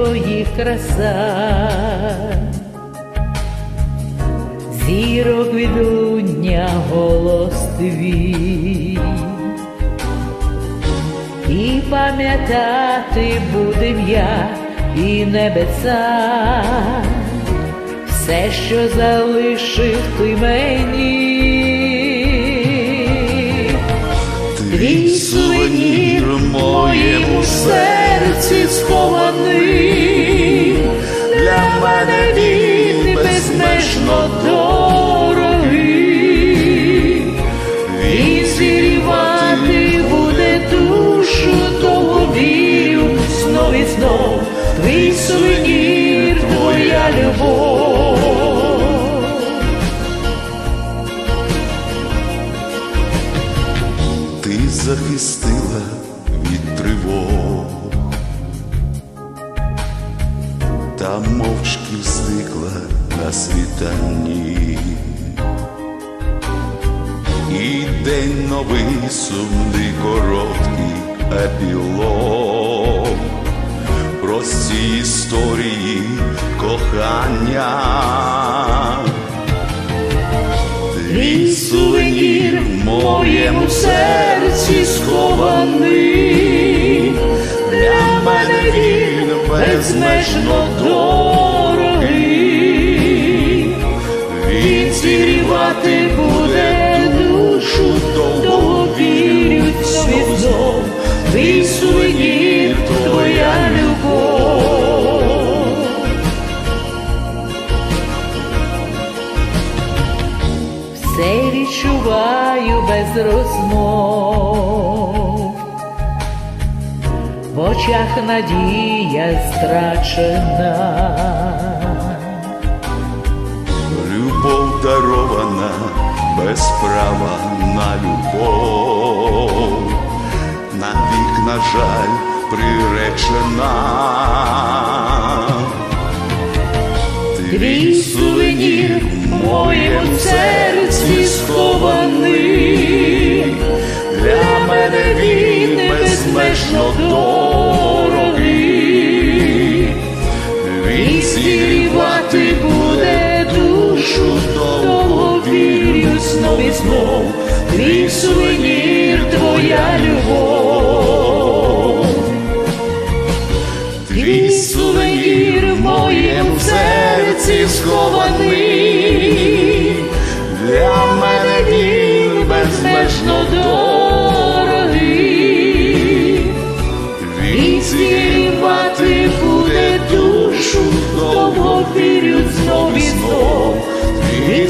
їх краса, зірок відлуння голос твій, і пам'ятати будем я і небеса, все, що залишив ти мені. Твій сувенір моєму серці схований, захистила від тривог, та мовчки зникла на світанні. І день новий сумний короткий епілог прості історії кохання. Твій сувенір в моєму серці безмежно дорогий, він зігрівати буде душу, довго вірю і знов, твій сувенір, твоя любов. Все відчуваю без розмов, в очах надія страчена, Любов дарована без права на любов, навік, на жаль, приречена. твій сувенір в моєму серці схований, знов. Твій сувенір, твоя любов. Твій сувенір в моєму серці схований, для мене він безмежно дорогий, він зігрівати буде душу, довго вірю знов і знов, сувенір